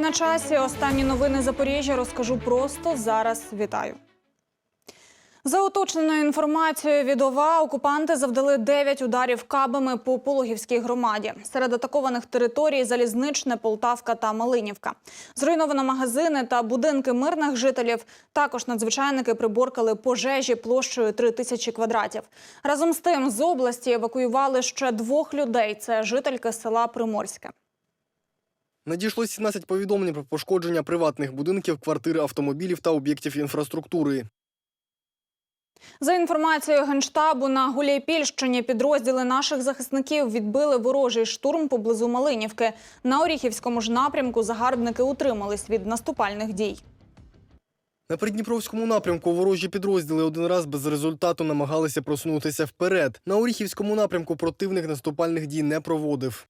На часі останні новини Запоріжжя розкажу просто зараз. Вітаю. За уточненою інформацією від ОВА, окупанти завдали 9 ударів кабами по Пологівській громаді. Серед атакованих територій Залізничне, Полтавка та Малинівка. Зруйновано магазини та будинки мирних жителів. Також надзвичайники приборкали пожежі площею 3 тисячі квадратів. Разом з тим з області евакуювали ще двох людей. Це жительки села Приморське. Надійшло 17 повідомлень про пошкодження приватних будинків, квартир, автомобілів та об'єктів інфраструктури. За інформацією генштабу на Гуляйпільщині підрозділи наших захисників відбили ворожий штурм поблизу Малинівки. На Оріхівському ж напрямку загарбники утримались від наступальних дій. На придніпровському напрямку ворожі підрозділи один раз без результату намагалися просунутися вперед. На Оріхівському напрямку противник наступальних дій не проводив.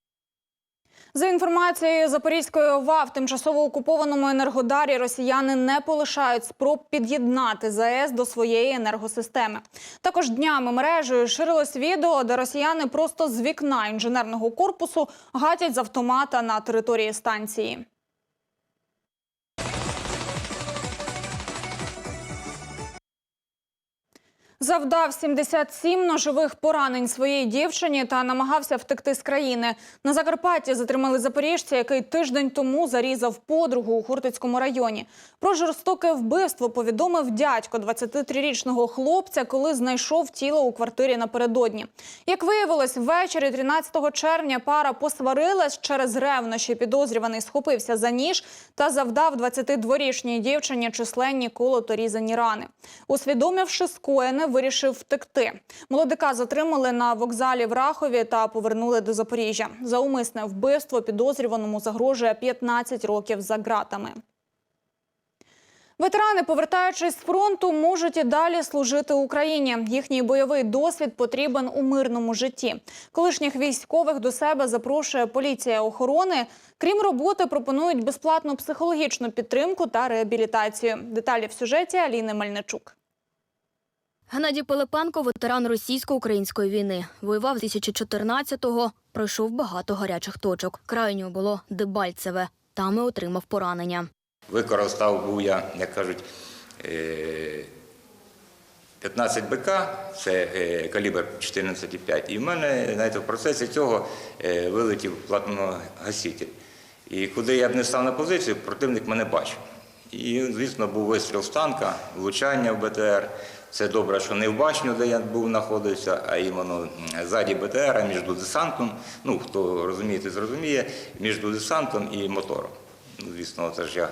За інформацією Запорізької ОВА, в тимчасово окупованому енергодарі росіяни не полишають спроб під'єднати ЗАЕС до своєї енергосистеми. Також днями мережею ширилось відео, де росіяни просто з вікна інженерного корпусу гатять з автомата на території станції. Завдав 77 ножових поранень своїй дівчині та намагався втекти з країни. На Закарпатті затримали запоріжця, який тиждень тому зарізав подругу у Хортицькому районі. Про жорстоке вбивство повідомив дядько 23-річного хлопця, коли знайшов тіло у квартирі напередодні. Як виявилось, ввечері 13 червня пара посварилась через ревнощі. Підозрюваний схопився за ніж та завдав 22-річній дівчині численні колото різані рани. Усвідомивши скоєне, вирішив втекти. Молодика затримали на вокзалі в Рахові та повернули до Запоріжжя. За умисне вбивство підозрюваному загрожує 15 років за ґратами. Ветерани, повертаючись з фронту, можуть і далі служити Україні. Їхній бойовий досвід потрібен у мирному житті. Колишніх військових до себе запрошує поліція охорони. Крім роботи, пропонують безплатну психологічну підтримку та реабілітацію. Деталі в сюжеті Аліни Мельничук. Геннадій Пилипенко – ветеран російсько-української війни. Воював з 2014-го, пройшов багато гарячих точок. Крайньою було Дебальцеве. Там і отримав поранення. Використав був я, як кажуть, е, 15 БК, це е, калібр 14,5. І в мене знаєте, в процесі цього е, вилетів платногаситель. І куди я б не став на позицію, противник мене бачив. І, звісно, був вистріл з танка, влучання в БТР. Це добре, що не в башню, де я був знаходився, а іменно ззаді БТР, між десантом. Ну, хто розуміє, зрозуміє, між десантом і мотором. Ну, звісно, це ж я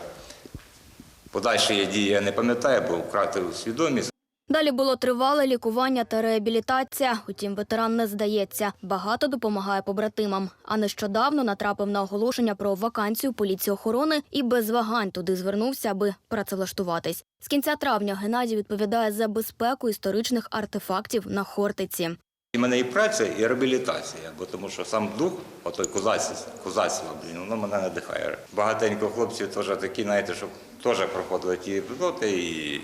подальші дії я не пам'ятаю, бо втратив свідомість. Далі було тривале лікування та реабілітація. Утім, ветеран не здається. Багато допомагає побратимам. А нещодавно натрапив на оголошення про вакансію поліції охорони і без вагань туди звернувся, аби працевлаштуватись. З кінця травня Геннадій відповідає за безпеку історичних артефактів на Хортиці. І мене і праця, і реабілітація, бо тому що сам дух, отой козацтво, блін, воно мене надихає. Багатенько хлопців теж такі, знаєте, що теж проходили ті епізоди і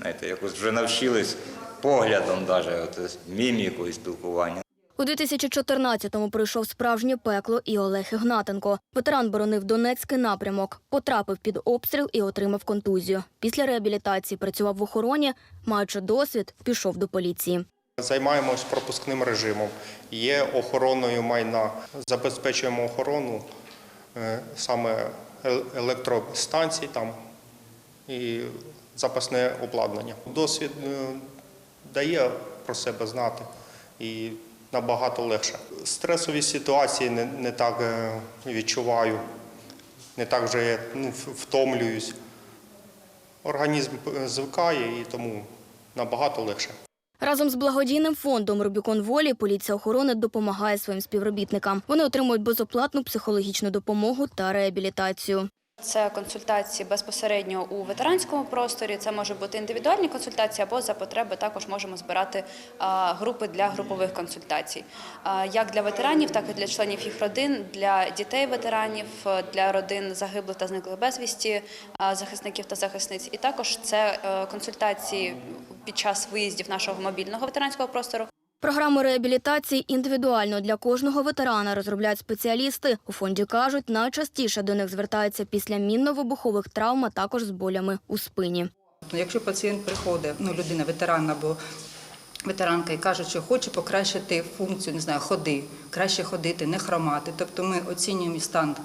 знаєте, якось вже навчились поглядом, навіть, от, мімікою спілкування. У 2014-му пройшов справжнє пекло і Олег Ігнатенко. Ветеран боронив Донецький напрямок, потрапив під обстріл і отримав контузію. Після реабілітації працював в охороні, маючи досвід, пішов до поліції. Займаємось пропускним режимом. Є охороною майна. Забезпечуємо охорону е, саме е- електростанцій там і запасне обладнання. Досвід е, дає про себе знати і набагато легше. Стресові ситуації не, не так е, відчуваю, не так вже ну, втомлююсь. Організм е, звикає і тому набагато легше. Разом з благодійним фондом Рубікон Волі поліція охорони допомагає своїм співробітникам. Вони отримують безоплатну психологічну допомогу та реабілітацію. Це консультації безпосередньо у ветеранському просторі. Це може бути індивідуальні консультації, або за потреби також можемо збирати групи для групових консультацій, як для ветеранів, так і для членів їх родин, для дітей ветеранів, для родин загиблих та зниклих безвісті, захисників та захисниць. І також це е, консультації під час виїздів нашого мобільного ветеранського простору. Програму реабілітації індивідуально для кожного ветерана розробляють спеціалісти. У фонді кажуть, найчастіше до них звертаються після мінно-вибухових травм, а також з болями у спині. Якщо пацієнт приходить, ну людина ветеран або ветеранка і каже, що хоче покращити функцію, не знаю, ходи, краще ходити, не хромати. Тобто ми оцінюємо стан,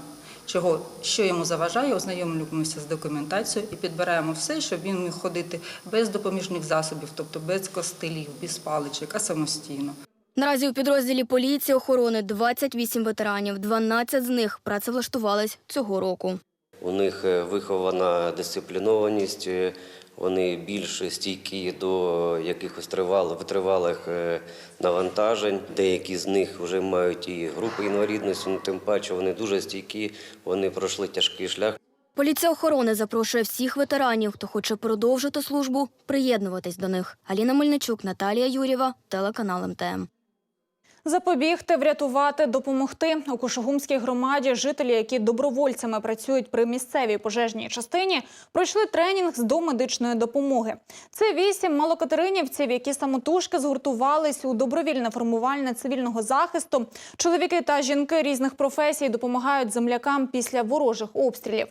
чого, що йому заважає, ознайомлюємося з документацією і підбираємо все, щоб він міг ходити без допоміжних засобів, тобто без костилів, без паличок, а самостійно. Наразі у підрозділі поліції охорони 28 ветеранів, 12 з них працевлаштувались цього року. У них е, вихована дисциплінованість, е, вони більш стійкі до якихось тривалих, витривалих е, навантажень. Деякі з них вже мають і групи інвалідності, ну тим паче вони дуже стійкі, вони пройшли тяжкий шлях. Поліція охорони запрошує всіх ветеранів, хто хоче продовжити службу, приєднуватись до них. Аліна Мельничук, Наталія Юрєва, телеканал МТМ. Запобігти, врятувати, допомогти у Кушугумській громаді. Жителі, які добровольцями працюють при місцевій пожежній частині, пройшли тренінг з домедичної допомоги. Це вісім малокатеринівців, які самотужки згуртувались у добровільне формувальне цивільного захисту. Чоловіки та жінки різних професій допомагають землякам після ворожих обстрілів.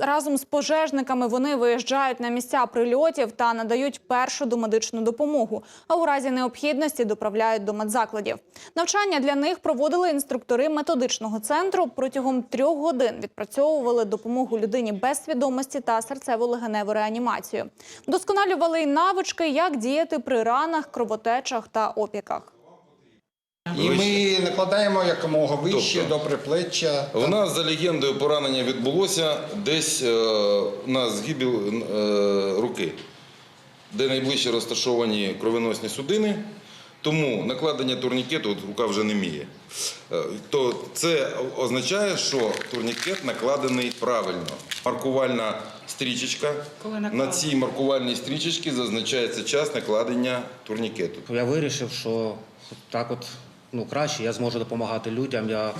Разом з пожежниками вони виїжджають на місця прильотів та надають першу домедичну допомогу. А у разі необхідності доправляють до медзакладів. Навчання для них проводили інструктори методичного центру. Протягом трьох годин відпрацьовували допомогу людині без свідомості та серцево-легеневу реанімацію. Вдосконалювали й навички, як діяти при ранах, кровотечах та опіках. І ми накладаємо якомога вище Тобто, до приплеччя. У нас за легендою поранення відбулося десь е, на згибі е, руки, де найближче розташовані кровоносні судини. Тому накладення турнікету от рука вже не міє. Е, То це означає, що турнікет накладений правильно. Маркувальна стрічечка. На цій маркувальній стрічечці зазначається час накладення турнікету. Я вирішив, що так от ну, краще я зможу допомагати людям. Я,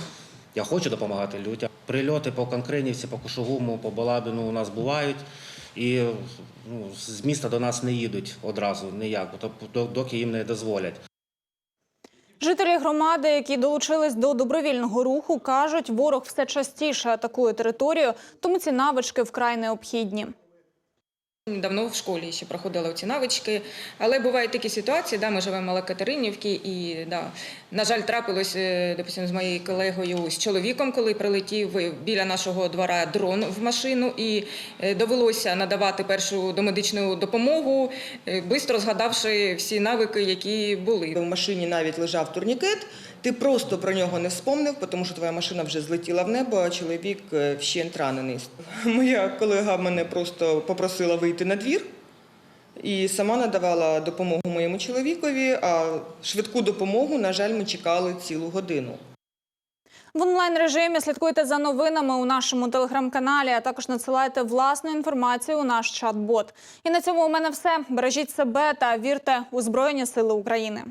я хочу допомагати людям. Прильоти по Конкринівці, по Кушугуму, по Балабіну у нас бувають. І ну, з міста до нас не їдуть одразу ніяк, тобто, доки їм не дозволять. Жителі громади, які долучились до добровільного руху, кажуть, ворог все частіше атакує територію, тому ці навички вкрай необхідні. Давно в школі ще проходила ці навички, але бувають такі ситуації, да, ми живемо в Малокатеринівці, і да, на жаль, трапилось, е, допустим, з моєю колегою, з чоловіком, коли прилетів е, біля нашого двора дрон в машину, і е, довелося надавати першу домедичну допомогу, швидко згадавши всі навики, які були. В машині навіть лежав турнікет, ти просто про нього не спомнив, тому що твоя машина вже злетіла в небо, а чоловік е, вщент ранений. Моя колега мене просто попросила вийти на двір і сама надавала допомогу моєму чоловікові, а швидку допомогу, на жаль, ми чекали цілу годину. В онлайн режимі слідкуйте за новинами у нашому телеграм-каналі, а також надсилайте власну інформацію у наш чат-бот. І на цьому у мене все. Бережіть себе та вірте у Збройні Сили України.